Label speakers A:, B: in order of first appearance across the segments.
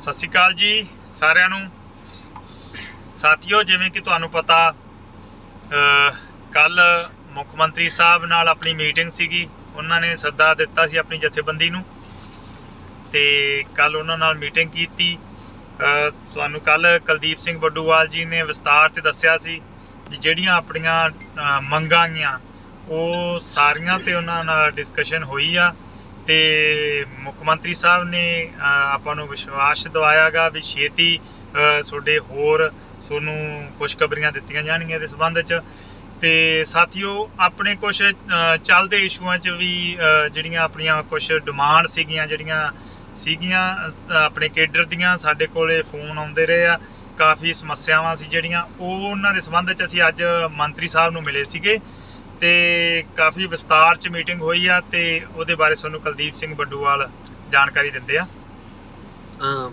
A: ਸਤਿ ਸ਼੍ਰੀ ਅਕਾਲ ਜੀ ਸਾਰਿਆਂ ਨੂੰ। ਸਾਥੀਓ, ਜਿਵੇਂ ਕਿ ਤੁਹਾਨੂੰ ਪਤਾ ਕੱਲ ਮੁੱਖ ਮੰਤਰੀ ਸਾਹਿਬ ਨਾਲ ਆਪਣੀ ਮੀਟਿੰਗ ਸੀਗੀ। ਉਹਨਾਂ ਨੇ ਸੱਦਾ ਦਿੱਤਾ ਸੀ ਆਪਣੀ ਜਥੇਬੰਦੀ ਨੂੰ। ਤੇ ਕੱਲ ਉਹਨਾਂ ਨਾਲ ਮੀਟਿੰਗ ਕੀਤੀ। ਤੁਹਾਨੂੰ ਕੱਲ ਕੁਲਦੀਪ ਸਿੰਘ ਬੱਡੂਵਾਲ ਜੀ ਨੇ ਵਿਸਤਾਰ 'ਚ ਦੱਸਿਆ ਸੀ ਵੀ ਜਿਹੜੀਆਂ ਆਪਣੀਆਂ ਮੰਗਾਂ ਗੀਆਂ ਉਹ ਸਾਰੀਆਂ ਤੇ ਉਹਨਾਂ ਨਾਲ ਡਿਸਕਸ਼ਨ ਹੋਈ ਆ। ਤੇ ਮੁੱਖ ਮੰਤਰੀ ਸਾਹਿਬ ਨੇ ਆਪਾਂ ਨੂੰ ਵਿਸ਼ਵਾਸ ਦਿਵਾਇਆਗਾ ਵੀ ਛੇਤੀ ਤੁਹਾਡੇ ਹੋਰ ਤੁਹਾਨੂੰ ਖੁਸ਼ਖਬਰੀਆਂ ਦਿੱਤੀਆਂ ਜਾਣਗੀਆਂ ਇਸ ਸੰਬੰਧ 'ਚ। ਤੇ ਸਾਥੀਓ, ਆਪਣੇ ਕੁਝ ਚੱਲਦੇ ਇਸ਼ੂਆਂ 'ਚ ਵੀ ਜਿਹੜੀਆਂ ਆਪਣੀਆਂ ਕੁਝ ਡਿਮਾਂਡ ਸੀਗੀਆਂ, ਜਿਹੜੀਆਂ ਸੀਗੀਆਂ ਆਪਣੇ ਕੇਡਰ ਦੀਆਂ, ਸਾਡੇ ਕੋਲੇ ਫੋਨ ਆਉਂਦੇ ਰਹੇ ਆ। ਕਾਫੀ ਸਮੱਸਿਆਵਾਂ ਸੀ ਜਿਹੜੀਆਂ, ਉਹ ਉਹਨਾਂ ਦੇ ਸੰਬੰਧ 'ਚ ਅਸੀਂ ਅੱਜ ਮੰਤਰੀ ਸਾਹਿਬ ਨੂੰ ਮਿਲੇ ਸੀਗੇ। ਤੇ ਕਾਫੀ ਵਿਸਤਾਰ 'ਚ ਮੀਟਿੰਗ ਹੋਈ ਆ ਤੇ ਉਹਦੇ ਬਾਰੇ ਤੁਹਾਨੂੰ ਕੁਲਦੀਪ ਸਿੰਘ ਬੱਡੂਵਾਲ ਜਾਣਕਾਰੀ ਦਿੰਦੇ ਆ।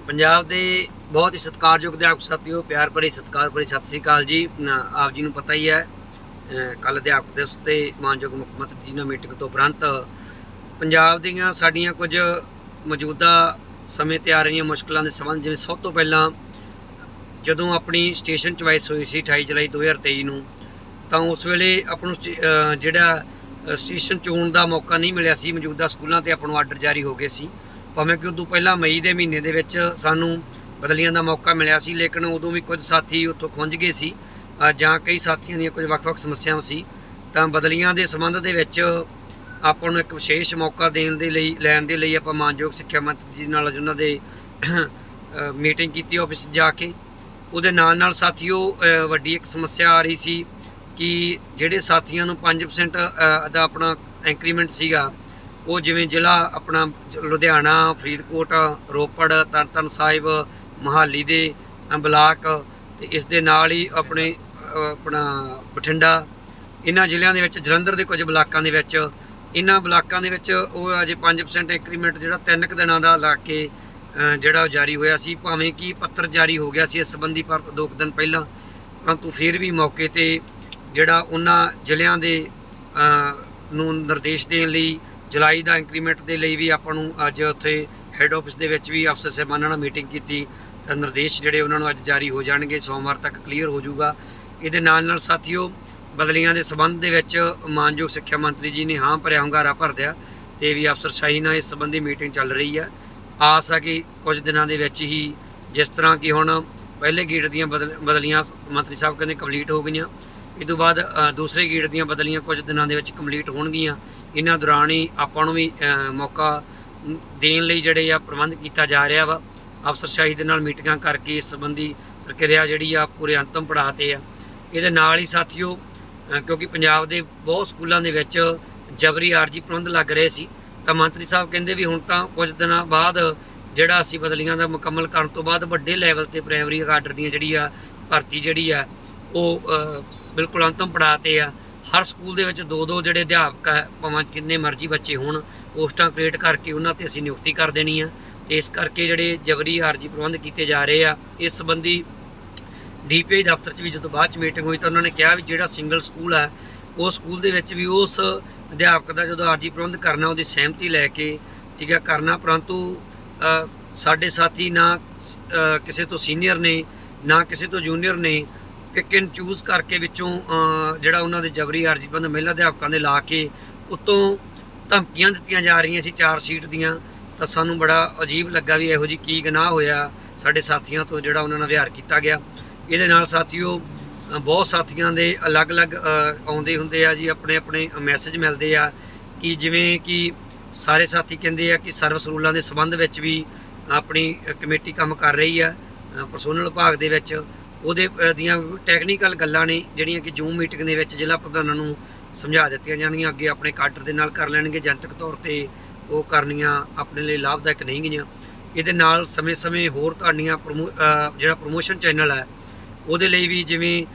B: ਪੰਜਾਬ ਦੇ ਬਹੁਤ ਹੀ ਸਤਿਕਾਰਯੋਗ ਅਧਿਆਪਕ ਸਾਥੀਓ, ਪਿਆਰ ਭਰੀ ਸਤਿਕਾਰ ਭਰੀ ਸਤਿ ਸ੍ਰੀ ਅਕਾਲ ਜੀ। ਆਪ ਜੀ ਨੂੰ ਪਤਾ ਹੀ ਹੈ ਕੱਲ ਅਧਿਆਪਕ ਦਿਵਸ ਤੇ ਮਾਨਯੋਗ ਮੁੱਖ ਮੰਤਰੀ ਜੀ ਨਾਲ ਮੀਟਿੰਗ ਤੋਂ ਉਪਰੰਤ ਪੰਜਾਬ ਦੀਆਂ ਸਾਡੀਆਂ ਕੁਝ ਮੌਜੂਦਾ ਸਮੇਂ ਤੇ ਆ ਰਹੀਆਂ ਮੁਸ਼ਕਲਾਂ ਦੇ ਸੰਬੰਧ, ਜਿਵੇਂ ਸਭ ਤੋਂ ਪਹਿਲਾਂ ਜਦੋਂ ਆਪਣੀ ਸਟੇਸ਼ਨ ਚੁਆਇਸ ਹੋਈ ਸੀ 28 ਜੁਲਾਈ 2023 ਨੂੰ ਤਾਂ ਉਸ ਵੇਲੇ ਆਪਾਂ ਨੂੰ ਸਟੇ- ਜਿਹੜਾ ਸਟੇਸ਼ਨ ਚੋਣ ਦਾ ਮੌਕਾ ਨਹੀਂ ਮਿਲਿਆ ਸੀ ਮੌਜੂਦਾ ਸਕੂਲਾਂ ਤੇ ਆਪਾਂ ਨੂੰ ਆਰਡਰ ਜਾਰੀ ਹੋ ਗਏ ਸੀ। ਭਾਵੇਂ ਕਿ ਉਦੋਂ ਪਹਿਲਾਂ ਮਈ ਦੇ ਮਹੀਨੇ ਦੇ ਵਿੱਚ ਸਾਨੂੰ ਬਦਲੀਆਂ ਦਾ ਮੌਕਾ ਮਿਲਿਆ ਸੀ ਲੇਕਿਨ ਉਦੋਂ ਵੀ ਕੁਝ ਸਾਥੀ ਉੱਥੋਂ ਖੁੰਝ ਗਏ ਸੀ ਜਾਂ ਕਈ ਸਾਥੀਆਂ ਦੀਆਂ ਕੁਝ ਵੱਖ-ਵੱਖ ਸਮੱਸਿਆਵਾਂ ਸੀ। ਤਾਂ ਬਦਲੀਆਂ ਦੇ ਸੰਬੰਧ ਦੇ ਵਿੱਚ ਆਪਾਂ ਨੂੰ ਇੱਕ ਵਿਸ਼ੇਸ਼ ਮੌਕਾ ਦੇਣ ਦੇ ਲਈ ਲੈਣ ਦੇ ਲਈ ਆਪਾਂ ਮਾਨਯੋਗ ਸਿੱਖਿਆ ਮੰਤਰੀ ਜੀ ਨਾਲ ਉਹਨਾਂ ਦੇ ਮੀਟਿੰਗ ਕੀਤੀ ਆਫਿਸ ਜਾ ਕੇ। ਉਹਦੇ ਨਾਲ ਨਾਲ ਸਾਥੀਓ ਅ, ਵੱਡੀ ਇੱਕ ਸਮੱਸਿਆ ਆ ਰਹੀ ਸੀ ਕਿ ਜਿਹੜੇ ਸਾਥੀਆਂ ਨੂੰ 5% ਦਾ ਆਪਣਾ ਇੰਕਰੀਮੈਂਟ ਸੀਗਾ, ਉਹ ਜਿਵੇਂ ਜ਼ਿਲ੍ਹਾ ਆਪਣਾ ਲੁਧਿਆਣਾ, ਫਰੀਦਕੋਟ, ਰੋਪੜ, ਤਰਨਤਾਰਨ ਸਾਹਿਬ, ਮਹਾਲੀ ਦੇ ਬਲਾਕ ਤੇ ਇਸ ਦੇ ਨਾਲ ਹੀ ਆਪਣੇ ਆਪਣਾ ਬਠਿੰਡਾ, ਇਹਨਾਂ ਜ਼ਿਲ੍ਹਿਆਂ ਦੇ ਵਿੱਚ ਜਲੰਧਰ ਦੇ ਕੁਝ ਬਲਾਕਾਂ ਦੇ ਵਿੱਚ, ਇਹਨਾਂ ਬਲਾਕਾਂ ਦੇ ਵਿੱਚ ਉਹ ਅਜੇ 5% ਇੰਕਰੀਮੈਂਟ ਜਿਹੜਾ ਤਿੰਨ ਕੁ ਦਿਨਾਂ ਦਾ ਲਾ ਕੇ ਜਿਹੜਾ ਉਹ ਜਾਰੀ ਹੋਇਆ ਸੀ, ਭਾਵੇਂ ਕਿ ਪੱਤਰ ਜਾਰੀ ਹੋ ਗਿਆ ਸੀ ਇਸ ਸੰਬੰਧੀ ਪਰ ਦੋ ਕੁ ਦਿਨ ਪਹਿਲਾਂ, ਪਰੰਤੂ ਫਿਰ ਵੀ ਮੌਕੇ ਤੇ ਜਿਹੜਾ ਉਹਨਾਂ ਜ਼ਿਲ੍ਹਿਆਂ ਦੇ ਨੂੰ ਨਿਰਦੇਸ਼ ਦੇਣ ਲਈ, ਜੁਲਾਈ ਦਾ ਇੰਕਰੀਮੈਂਟ ਦੇ ਲਈ ਵੀ ਆਪਾਂ ਨੂੰ ਅੱਜ ਉੱਥੇ ਹੈੱਡ ਆਫਿਸ ਦੇ ਵਿੱਚ ਵੀ ਅਫਸਰ ਸਾਹਿਬਾਨਾਂ ਨਾਲ ਮੀਟਿੰਗ ਕੀਤੀ। ਤਾਂ ਨਿਰਦੇਸ਼ ਜਿਹੜੇ ਉਹਨਾਂ ਨੂੰ ਅੱਜ ਜਾਰੀ ਹੋ ਜਾਣਗੇ, ਸੋਮਵਾਰ ਤੱਕ ਕਲੀਅਰ ਹੋ ਜਾਊਗਾ। ਇਹਦੇ ਨਾਲ ਨਾਲ ਸਾਥੀਓ, ਬਦਲੀਆਂ ਦੇ ਸਬੰਧ ਦੇ ਵਿੱਚ ਮਾਨਯੋਗ ਸਿੱਖਿਆ ਮੰਤਰੀ ਜੀ ਨੇ ਹਾਂ ਭਰਿਆ ਹੁੰਗਾਰਾ ਭਰ ਦਿਆ ਤੇ ਵੀ ਅਫਸਰਸ਼ਾਹੀ ਨਾਲ ਇਸ ਸੰਬੰਧੀ ਮੀਟਿੰਗ ਚੱਲ ਰਹੀ ਹੈ ਆਸ ਆ ਕਿ ਕੁਝ ਦਿਨਾਂ ਦੇ ਵਿੱਚ ਹੀ ਜਿਸ ਤਰ੍ਹਾਂ ਕਿ ਹੁਣ ਪਹਿਲੇ ਗੇਟ ਦੀਆਂ ਬਦਲ- ਬਦਲੀਆਂ ਮੰਤਰੀ ਸਾਹਿਬ ਕਹਿੰਦੇ ਕੰਪਲੀਟ ਹੋ ਗਈਆਂ। ਇਹ ਤੋਂ ਬਾਅਦ ਦੂਸਰੇ ਗੇੜ ਦੀਆਂ ਬਦਲੀਆਂ ਕੁਝ ਦਿਨਾਂ ਦੇ ਵਿੱਚ ਕੰਪਲੀਟ ਹੋਣਗੀਆਂ। ਇਹਨਾਂ ਦੌਰਾਨ ਹੀ ਆਪਾਂ ਨੂੰ ਵੀ ਮੌਕਾ ਦੇਣ ਲਈ ਜਿਹੜੇ ਆ ਪ੍ਰਬੰਧ ਕੀਤਾ ਜਾ ਰਿਹਾ ਵਾ। ਅਫਸਰਸ਼ਾਹੀ ਦੇ ਨਾਲ ਮੀਟਿੰਗਾਂ ਕਰਕੇ ਇਸ ਸੰਬੰਧੀ ਪ੍ਰਕਿਰਿਆ ਜਿਹੜੀ ਆ ਪੂਰੇ ਅੰਤਮ ਪੜਾਅ ਤੇ ਆ। ਇਹਦੇ ਨਾਲ ਹੀ ਸਾਥੀਓ ਕਿਉਂਕਿ ਪੰਜਾਬ ਦੇ ਬਹੁਤ ਸਕੂਲਾਂ ਦੇ ਵਿੱਚ ਜਬਰੀ ਆਰਜੀ ਪ੍ਰਬੰਧ ਲੱਗ ਰਹੇ ਸੀ, ਤਾਂ ਮੰਤਰੀ ਸਾਹਿਬ ਕਹਿੰਦੇ ਵੀ ਹੁਣ ਤਾਂ ਕੁਝ ਦਿਨਾਂ ਬਾਅਦ ਜਿਹੜਾ ਅਸੀਂ ਬਦਲੀਆਂ ਦਾ ਮੁਕੰਮਲ ਕਰਨ ਤੋਂ ਬਾਅਦ ਵੱਡੇ ਲੈਵਲ ਤੇ ਪ੍ਰਾਇਮਰੀ ਆਰਡਰ ਦੀਆਂ ਜਿਹੜੀ ਆ ਭਰਤੀ ਜਿਹੜੀ ਆ, ਉਹ ਬਿਲਕੁਲ ਅੰਤਮ ਪੜਾਅ ਤੇ ਆ। ਹਰ ਸਕੂਲ ਦੇ ਵਿੱਚ ਦੋ ਦੋ ਜਿਹੜੇ ਅਧਿਆਪਕ ਆ, ਭਾਵੇਂ ਕਿੰਨੇ ਮਰਜ਼ੀ ਬੱਚੇ ਹੋਣ, ਪੋਸਟਾਂ ਕ੍ਰੀਏਟ ਕਰਕੇ ਉਹਨਾਂ ਤੇ ਅਸੀਂ ਨਿਯੁਕਤੀ ਕਰ ਦੇਣੀ ਆ। ਤੇ ਇਸ ਕਰਕੇ ਜਿਹੜੇ ਜਬਰੀ ਆਰਜੀ ਪ੍ਰਬੰਧ ਕੀਤੇ ਜਾ ਰਹੇ ਆ, ਇਸ ਸੰਬੰਧੀ ਡੀਪੀਆਈ ਦਫ਼ਤਰ 'ਚ ਵੀ ਜਦੋਂ ਬਾਅਦ 'ਚ ਮੀਟਿੰਗ ਹੋਈ ਤਾਂ ਉਹਨਾਂ ਨੇ ਕਿਹਾ ਵੀ ਜਿਹੜਾ ਸਿੰਗਲ ਸਕੂਲ ਹੈ ਉਸ ਸਕੂਲ ਦੇ ਵਿੱਚ ਵੀ ਉਸ ਅਧਿਆਪਕ ਦਾ ਜਦੋਂ ਆਰਜੀ ਪ੍ਰਬੰਧ ਕਰਨਾ, ਉਹਦੀ ਸਹਿਮਤੀ ਲੈ ਕੇ, ਠੀਕ ਆ, ਕਰਨਾ। ਪਰੰਤੂ ਸਾਡੇ ਸਾਥੀ ਨਾ ਕਿਸੇ ਤੋਂ ਸੀਨੀਅਰ ਨੇ, ਨਾ ਕਿਸੇ ਤੋਂ ਜੂਨੀਅਰ ਨੇ ਪਿਕ ਐਂਡ ਚੂਜ਼ ਕਰਕੇ ਵਿੱਚੋਂ ਜਿਹੜਾ ਉਹਨਾਂ ਦੇ ਜਬਰੀ ਆਰਜੀ ਮਹਿਲਾ ਅਧਿਆਪਕਾਂ ਦੇ ਲਾ ਕੇ ਉਤੋਂ ਧਮਕੀਆਂ ਦਿੱਤੀਆਂ ਜਾ ਰਹੀਆਂ ਸੀ ਚਾਰ ਸੀਟ ਦੀਆਂ ਤਾਂ ਸਾਨੂੰ ਬੜਾ ਅਜੀਬ ਲੱਗਾ ਵੀ ਇਹੋ ਜੀ ਕੀ ਗੁਨਾਹ ਹੋਇਆ ਸਾਡੇ ਸਾਥੀਆਂ ਤੋਂ ਜਿਹੜਾ ਉਹਨਾਂ ਨਾਲ ਵਿਹਾਰ ਕੀਤਾ ਗਿਆ। ਇਹਦੇ ਨਾਲ ਸਾਥੀਓ ਅ, ਬਹੁਤ ਸਾਥੀਆਂ ਦੇ ਅਲੱਗ-ਅਲੱਗ ਆਉਂਦੇ ਹੁੰਦੇ ਆ ਜੀ ਆਪਣੇ ਆਪਣੇ ਮੈਸੇਜ ਮਿਲਦੇ ਆ ਕਿ ਜਿਵੇਂ ਕਿ ਸਾਰੇ ਸਾਥੀ ਕਹਿੰਦੇ ਆ ਕਿ ਸਰਵਿਸ ਰੂਲਾਂ ਦੇ ਸੰਬੰਧ ਵਿੱਚ ਵੀ ਆਪਣੀ ਕਮੇਟੀ ਕੰਮ ਕਰ ਰਹੀ ਆ ਪਰਸੋਨਲ ਵਿਭਾਗ ਦੇ ਵਿੱਚ। ਉਹਦੇ ਦੀਆਂ ਟੈਕਨੀਕਲ ਗੱਲਾਂ ਨੇ, ਜਿਹੜੀਆਂ ਕਿ ਜੂਮ ਮੀਟਿੰਗ ਦੇ ਵਿੱਚ ਜ਼ਿਲ੍ਹਾ ਪ੍ਰਧਾਨਾਂ ਨੂੰ ਸਮਝਾ ਦਿੱਤੀਆਂ ਜਾਣਗੀਆਂ। ਅੱਗੇ ਆਪਣੇ ਕਾਡਰ ਦੇ ਨਾਲ ਕਰ ਲੈਣਗੇ। ਜਨਤਕ ਤੌਰ ਤੇ ਉਹ ਕਰਨੀਆਂ ਆਪਣੇ ਲਈ ਲਾਭਦਾਇਕ ਨਹੀਂ ਗਈਆਂ ਇਹਦੇ ਨਾਲ ਸਮੇਂ-ਸਮੇਂ ਹੋਰ ਤੁਹਾਡੀਆਂ ਪ੍ਰਮੋ- ਜਿਹੜਾ ਪ੍ਰੋਮੋਸ਼ਨ ਚੈਨਲ ਹੈ, ਉਹਦੇ ਲਈ ਵੀ ਜਿਵੇਂ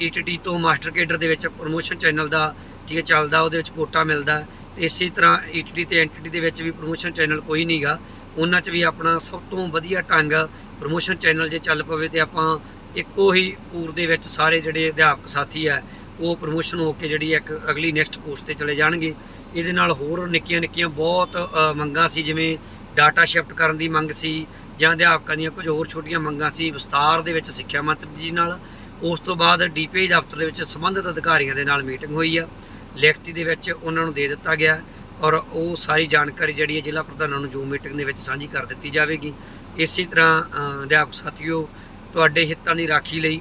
B: ਈਟੀਟੀ ਤੋਂ ਮਾਸਟਰ ਕੇਡਰ ਦੇ ਵਿੱਚ ਪ੍ਰੋਮੋਸ਼ਨ ਚੈਨਲ ਦਾ ਠੀਕ ਚੱਲਦਾ, ਉਹਦੇ ਵਿੱਚ ਕੋਟਾ ਮਿਲਦਾ। ਤੇ ਇਸੇ ਤਰ੍ਹਾਂ ਈਟੀਟੀ ਤੇ ਐਂਟੀਟੀ ਦੇ ਵਿੱਚ ਵੀ ਪ੍ਰੋਮੋਸ਼ਨ ਚੈਨਲ ਕੋਈ ਨਹੀਂਗਾ। ਉਹਨਾਂ 'ਚ ਵੀ ਆਪਣਾ ਸਭ ਤੋਂ ਵਧੀਆ ਢੰਗ ਪ੍ਰੋਮੋਸ਼ਨ ਚੈਨਲ ਜੇ ਚੱਲ ਪਵੇ ਤੇ ਆਪਾਂ ਇੱਕੋ ਹੀ ਪੂਰ ਦੇ ਵਿੱਚ ਸਾਰੇ ਜਿਹੜੇ ਅਧਿਆਪਕ ਸਾਥੀ ਆ, ਉਹ ਪ੍ਰੋਮੋਸ਼ਨ ਹੋ ਕੇ ਜਿਹੜੀ ਇੱਕ ਅਗਲੀ ਨੈਕਸਟ ਪੋਸਟ ਤੇ ਚਲੇ ਜਾਣਗੇ। ਇਹਦੇ ਨਾਲ ਹੋਰ ਨਿੱਕੀਆਂ ਨਿੱਕੀਆਂ ਬਹੁਤ ਮੰਗਾਂ ਸੀ, ਜਿਵੇਂ ਡਾਟਾ ਸ਼ਿਫਟ ਕਰਨ ਦੀ ਮੰਗ ਸੀ ਜਾਂ ਅਧਿਆਪਕਾਂ ਦੀਆਂ ਕੁਝ ਹੋਰ ਛੋਟੀਆਂ ਮੰਗਾਂ ਸੀ ਵਿਸਤਾਰ ਦੇ ਵਿੱਚ ਸਿੱਖਿਆ ਮੰਤਰੀ ਜੀ ਨਾਲ। ਉਸ ਤੋਂ ਬਾਅਦ ਡੀਪੀਆਈ ਦਫ਼ਤਰ ਦੇ ਵਿੱਚ ਸੰਬੰਧਿਤ ਅਧਿਕਾਰੀਆਂ ਦੇ ਨਾਲ ਮੀਟਿੰਗ ਹੋਈ ਆ। ਲਿਖਤੀ ਦੇ ਵਿੱਚ ਉਹਨਾਂ ਨੂੰ ਦੇ ਦਿੱਤਾ ਗਿਆ। ਔਰ ਉਹ ਸਾਰੀ ਜਾਣਕਾਰੀ ਜਿਹੜੀ ਹੈ ਜ਼ਿਲ੍ਹਾ ਪ੍ਰਧਾਨਾਂ ਨੂੰ ਜੂਮ ਮੀਟਿੰਗ ਦੇ ਵਿੱਚ ਸਾਂਝੀ ਕਰ ਦਿੱਤੀ ਜਾਵੇਗੀ। ਇਸੇ ਤਰ੍ਹਾਂ ਅਧਿਆਪਕ ਸਾਥੀਓ, ਤੁਹਾਡੇ ਹਿੱਤਾਂ ਦੀ ਰਾਖੀ ਲਈ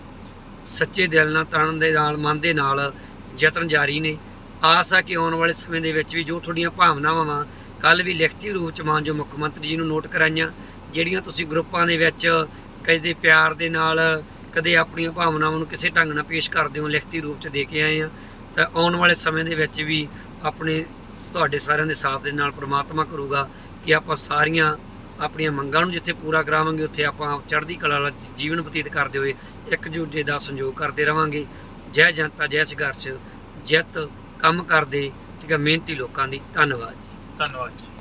B: ਸੱਚੇ ਦਿਲ ਨਾਲ, ਤਨ ਦੇ ਨਾਲ, ਮਨ ਦੇ ਨਾਲ ਯਤਨ ਜਾਰੀ ਨੇ। ਆਸ ਆ ਕਿ ਆਉਣ ਵਾਲੇ ਸਮੇਂ ਦੇ ਵਿੱਚ ਵੀ ਜੋ ਤੁਹਾਡੀਆਂ ਭਾਵਨਾਵਾਂ ਵਾ ਕੱਲ ਵੀ ਲਿਖਤੀ ਰੂਪ ਚ ਮਾਨਯੋਗ ਮੁੱਖ ਮੰਤਰੀ ਜੀ ਨੂੰ ਨੋਟ ਕਰਾਈਆਂ, ਜਿਹੜੀਆਂ ਤੁਸੀਂ ਗਰੁੱਪਾਂ ਦੇ ਵਿੱਚ ਕਦੇ ਪਿਆਰ ਦੇ ਨਾਲ, ਕਦੇ ਆਪਣੀਆਂ ਭਾਵਨਾਵਾਂ ਨੂੰ ਕਿਸੇ ਢੰਗ ਨਾਲ ਪੇਸ਼ ਕਰਦੇ ਹੋ, ਲਿਖਤੀ ਰੂਪ ਚ ਦੇ ਕੇ ਆਏ ਆ। ਤਾਂ ਆਉਣ ਵਾਲੇ ਸਮੇਂ ਦੇ ਵਿੱਚ ਵੀ ਆਪਣੇ ਤੁਹਾਡੇ ਸਾਰਿਆਂ ਦੇ ਸਾਥ ਦੇ ਨਾਲ ਪ੍ਰਮਾਤਮਾ ਕਰੂਗਾ ਕਿ ਆਪਾਂ ਸਾਰੀਆਂ ਆਪਣੀਆਂ ਮੰਗਾਂ ਨੂੰ ਜਿੱਥੇ ਪੂਰਾ ਕਰਾਵਾਂਗੇ, ਉੱਥੇ ਆਪਾਂ ਚੜ੍ਹਦੀ ਕਲਾ ਵਾਲਾ ਜੀਵਨ ਬਤੀਤ ਕਰਦੇ ਹੋਏ ਇੱਕ ਦੂਜੇ ਦਾ ਸੰਯੋਗ ਕਰਦੇ ਰਵਾਂਗੇ। ਜੈ ਜਨਤਾ, ਜੈ ਸੰਘਰਸ਼, ਜਿੱਤ ਕੰਮ ਕਰਦੇ, ਠੀਕ ਹੈ ਮਿਹਨਤੀ ਲੋਕਾਂ ਦੀ ਧੰਨਵਾਦ ਜੀ।
A: ਧੰਨਵਾਦ ਜੀ।